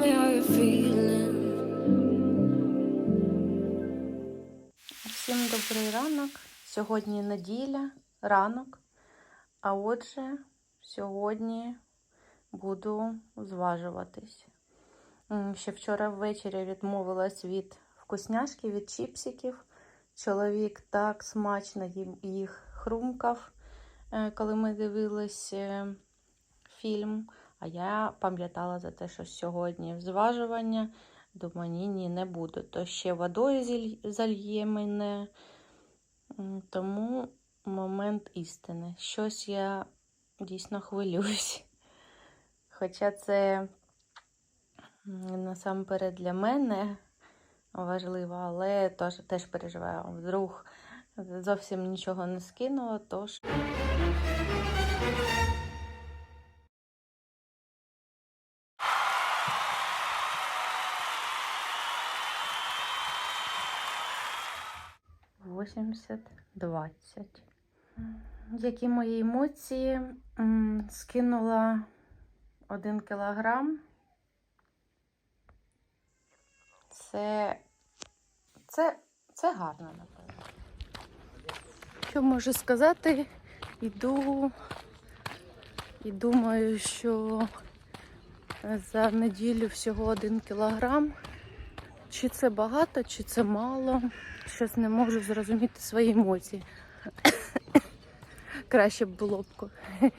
me how you're feeling. Всім добрий ранок. Сьогодні неділя, ранок. А отже, сьогодні буду зважуватись. Ще вчора ввечері відмовилась від вкусняшки, від чіпсиків. Чоловік так смачно їх хрумкав, е, коли ми дивились е, фільм. А я пам'ятала за те, що сьогодні зважування. Думаю, ні, ні, не буду. То ще водою зальє мене. Тому момент істини. Щось я дійсно хвилююсь. Хоча це насамперед для мене важливо, але теж, теж переживаю. Вдруг зовсім нічого не скинула, тож. Вісімдесят двадцять. Які мої емоції? Скинула один кілограм. Це, це, це гарно, напевно. Що можу сказати? Іду і думаю, що за неділю всього один кілограм. Чи це багато, чи це мало. Щось не можу зрозуміти свої емоції. Краще б було б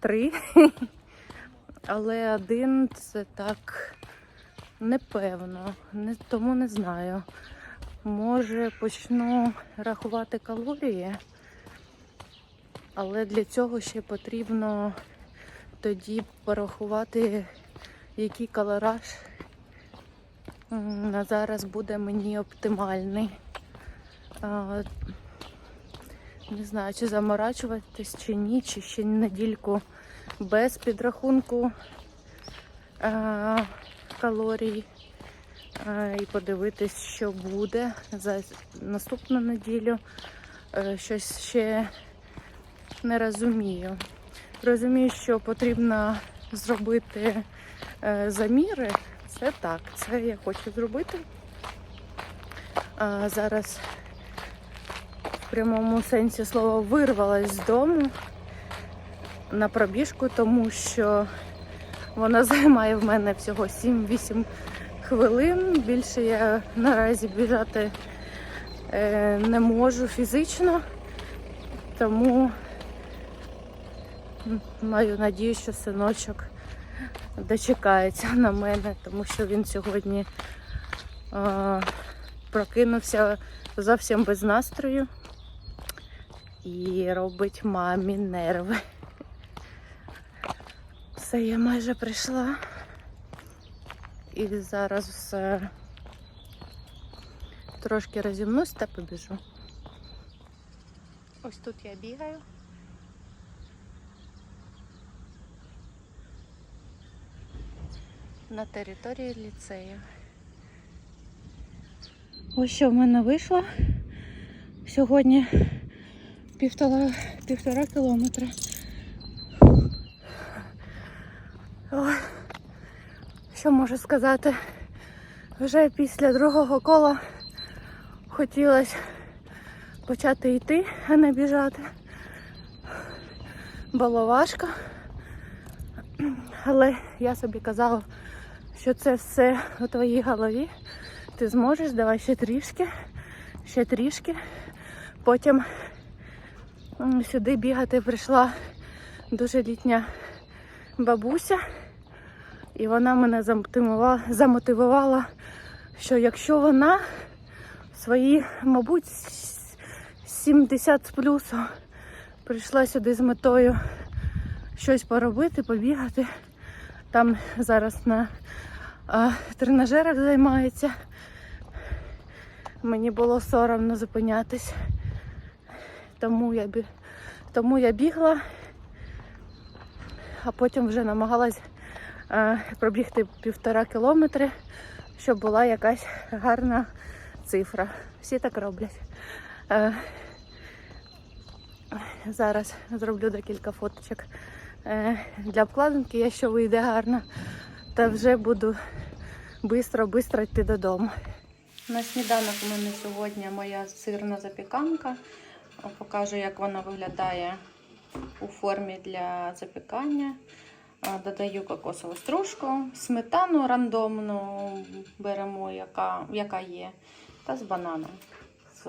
три. Але один це так непевно. Не, тому не знаю. Може почну рахувати калорії, але для цього ще потрібно тоді порахувати, який калораж на зараз буде мені оптимальний. Не знаю, чи заморачуватись, чи ні, чи ще недільку без підрахунку калорій. І подивитись, що буде за наступну неділю. Е, Щось ще не розумію. Розумію, що потрібно зробити е, заміри. Це так, це я хочу зробити. А, зараз в прямому сенсі слова вирвалась з дому на пробіжку, тому що вона займає в мене всього 7-8 хвилин. Більше я наразі біжати е, не можу фізично, тому маю надію, що синочок дочекається на мене, тому що він сьогодні е, прокинувся зовсім без настрою і робить мамі нерви. Все, я майже прийшла. І зараз е, трошки розімнусь та побіжу. Ось тут я бігаю. На території ліцею. Ось що в мене вийшло сьогодні півтора, півтора кілометра. Ой, що можу сказати? Вже після другого кола хотілося почати йти, а не біжати. Було важко. Але я собі казала, що це все у твоїй голові. Ти зможеш, давай ще трішки, ще трішки. Потім сюди бігати прийшла дуже літня бабуся. І вона мене замотивувала, замотивувала, що якщо вона свої, мабуть, 70 з плюсом прийшла сюди з метою щось поробити, побігати. Там зараз на а, тренажерах займається. Мені було соромно зупинятись. Тому я. Тому я бігла, а потім вже намагалась е, пробігти півтора кілометри, щоб була якась гарна цифра. Всі так роблять. Е, зараз зроблю декілька фоточок для обкладинки, якщо вийде гарно. Та вже буду бистро, бистро йти додому. На сніданок у мене сьогодні моя сирна запіканка. Покажу, як вона виглядає у формі для запікання. Додаю кокосову стружку, сметану рандомну беремо, яка, яка є, та з бананом. З,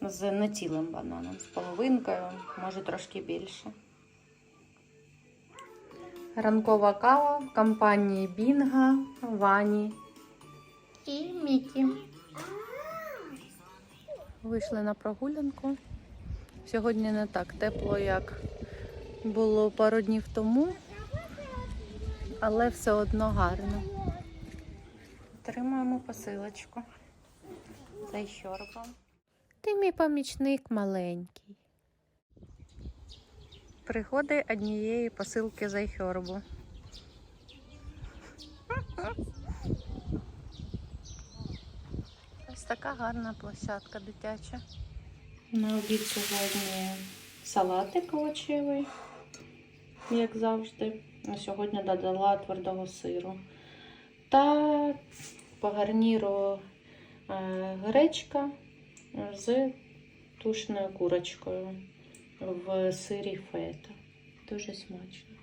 з нецілим бананом, з половинкою, може трошки більше. Ранкова кава в компанії Бінга, Вані і Мікі. Вийшли на прогулянку. Сьогодні не так тепло, як було пару днів тому, але все одно гарно. Отримуємо посилочку. За щорбом. Ти мій помічник маленький. Пригоди однієї посилки за Хьорбу. Ось така гарна площадка дитяча. На обід сьогодні салатик овочевий, як завжди. А сьогодні додала твердого сиру. Та по гарніру е, гречка з тушною курочкою в сирі фета. Дуже смачно.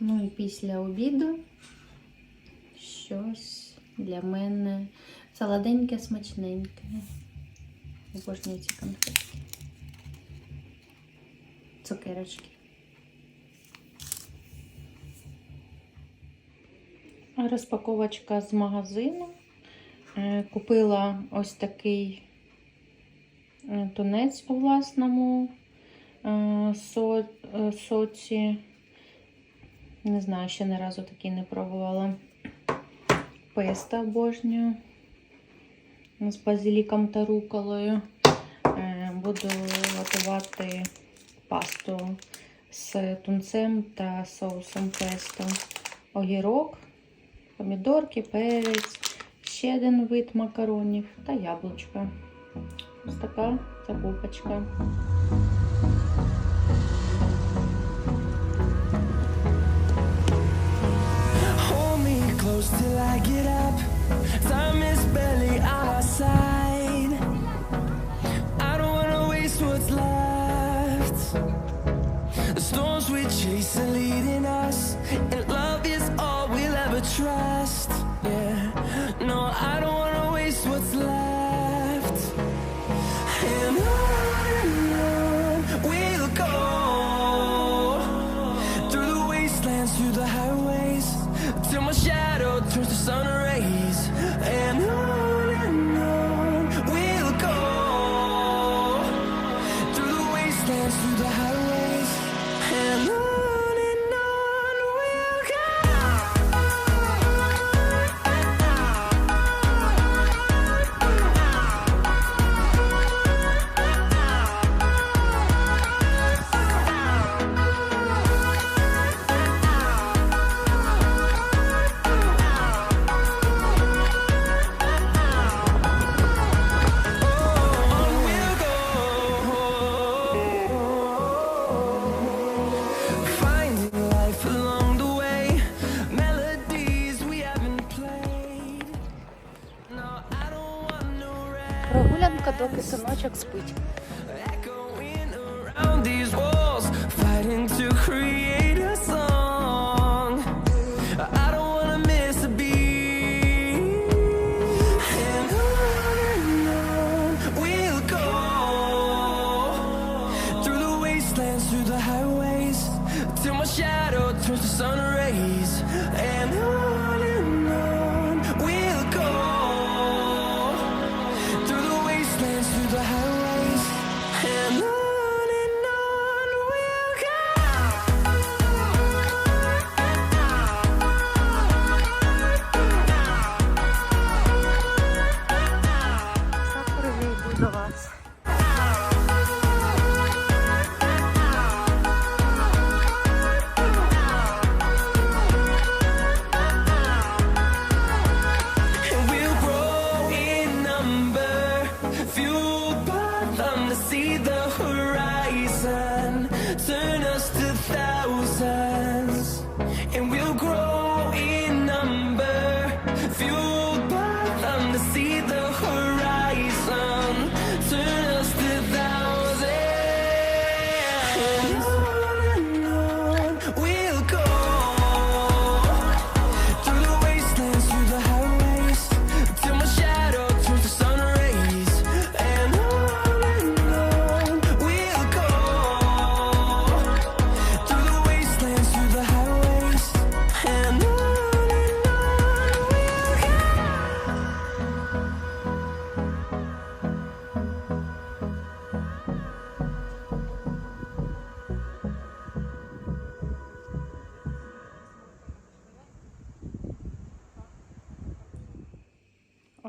Ну і після обіду щось для мене солоденьке, смачненьке. Обожнюю ці конфетки. Цукерочки. Розпаковочка з магазину. Е, Купила ось такий е, тунець у власному е, со- е, соці. Не знаю, ще ні разу такий не пробувала. Песто обожнюю з базиліком та руколою. Е, Буду готувати пасту з тунцем та соусом песто. Огірок, помідорки, перець, ще один вид макаронів та яблучко. Ось така ця попочка. till I through the highways, till my shadow turns to sun доки синочок спить.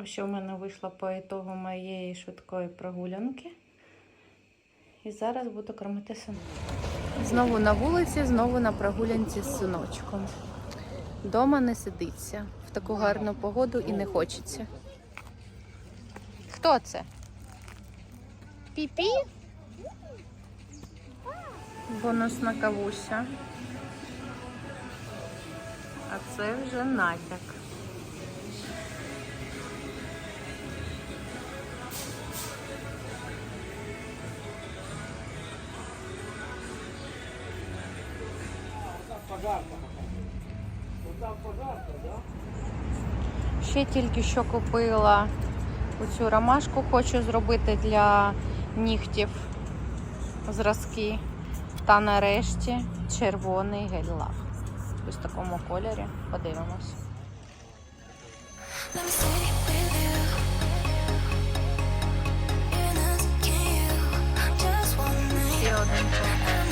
Ось що в мене вийшло по ітогу моєї швидкої прогулянки. І зараз буду кормити сина. Знову на вулиці, знову на прогулянці з синочком. Дома не сидиться. В таку гарну погоду і не хочеться. Хто це? Піпі? Бонусна кавуся. А це вже натяк. Ще тільки що купила оцю ромашку, хочу зробити для нігтів зразки. Та нарешті червоний гель-лак. Ось в такому кольорі. Подивимось. Let me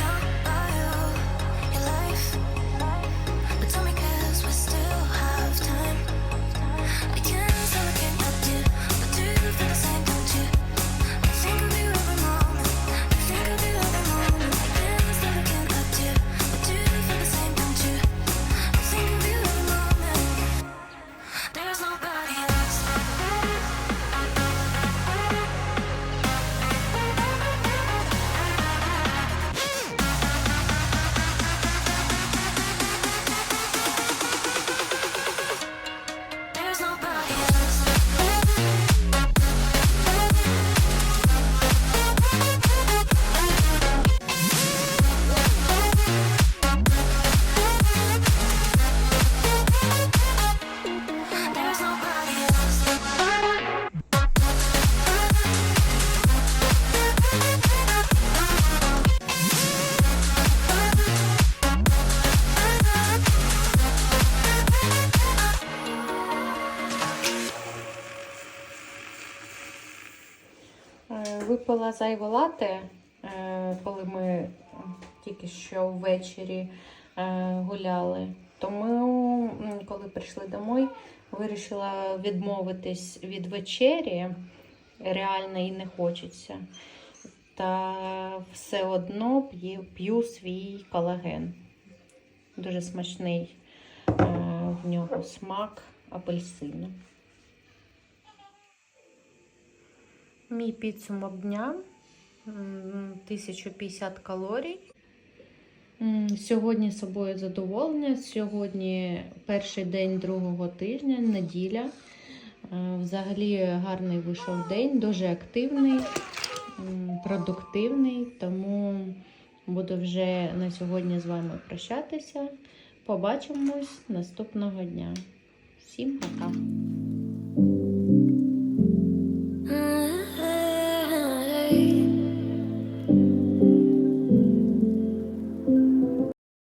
Випила зайве лате, е, коли ми тільки що ввечері е, гуляли. Тому, коли прийшли домой, вирішила відмовитись від вечері. Реально і не хочеться. Та все одно п'ю, п'ю свій колаген. Дуже смачний е, в нього смак апельсину. Мій підсумок дня 1050 калорій. Сьогодні собою задоволення. Сьогодні перший день другого тижня, неділя. Е, Взагалі гарний вийшов день, дуже активний, продуктивний. Тому буду вже на сьогодні з вами прощатися. Побачимось наступного дня. Всім пока!